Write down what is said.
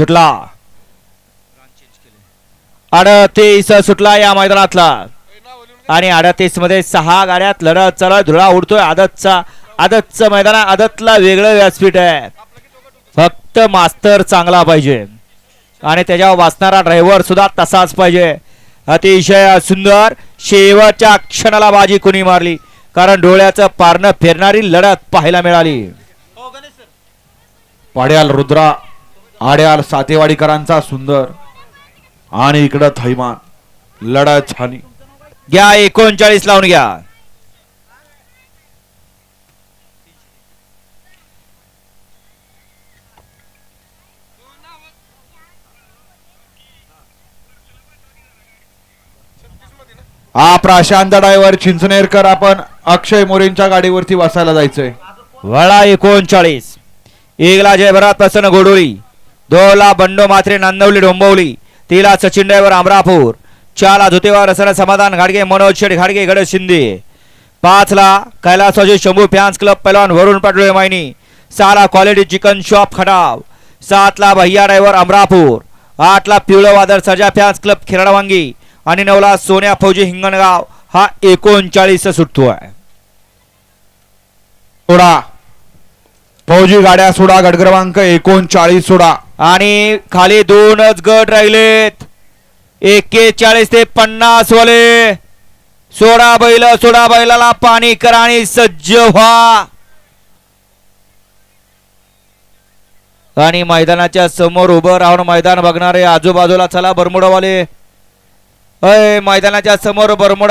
सुटला. अडतीस सुटला या मैदानातला. आणि अडतीसमध्ये सहा गाड्यात लढत चला धुळा उडतोय आदतचा. आदतचं मैदान. आदतला वेगळं व्यासपीठ आहे. फक्त मास्तर चांगला पाहिजे. आणि त्याच्यावर वाचणारा ड्रायव्हर सुद्धा तसाच पाहिजे. अतिशय सुंदर. शेवटच्या क्षणाला बाजी कुणी मारली? कारण डोळ्याचं पारणं फिरणारी लढत पाहायला मिळाली. पाड्याल रुद्रा. आड्याल सातेवाडीकरांचा सुंदर आणि इकडं थैमान. लढत छानी. घ्या एकोणचाळीस लावून घ्या. हा प्रशांत ड्रायव्हर चिंचनेरकर आपण अक्षय मोरेंच्या गाडीवरती बसायला जायचंय. वळा एकोणचाळीस. एकला जयभरात प्रसन्न घोडोळी. दोला बंडो मात्रे नांदवली डोंबवली तिला सचिन ड्रायव्हर अमरापूर चारला धुतेवार रसना समाधान घाडगे मनोज शेठ घाडगे गड शिंदे. पाचला कैलासवाजी शंभू फॅन्स क्लब पैलवान वरुण पाटोळे मायनी सहाला क्वालिटी चिकन शॉप खटाव सातला भैया ड्रायव्हर अमरापूर आठला पिवळं वादळ सर्जा फॅन्स क्लब खिराडवांगी आणि नवला सोन्या फौजी हिंगणगाव हा एकोणचाळीस सुटतोय थोडा फौजी गाड्या सोडा गट क्रमांक एकोणचाळीस सोडा. आणि खाली दोनच गट राहिलेत. एक्केचाळीस ते पन्नास वाले सोडा बैल सोडा बैलाला पाणी करा आणि सज्ज व्हा. आणि मैदानाच्या समोर उभं राहून मैदान बघणारे आजूबाजूला चला बरमुडावाले. अय मैदानाच्या समोर बरमुडा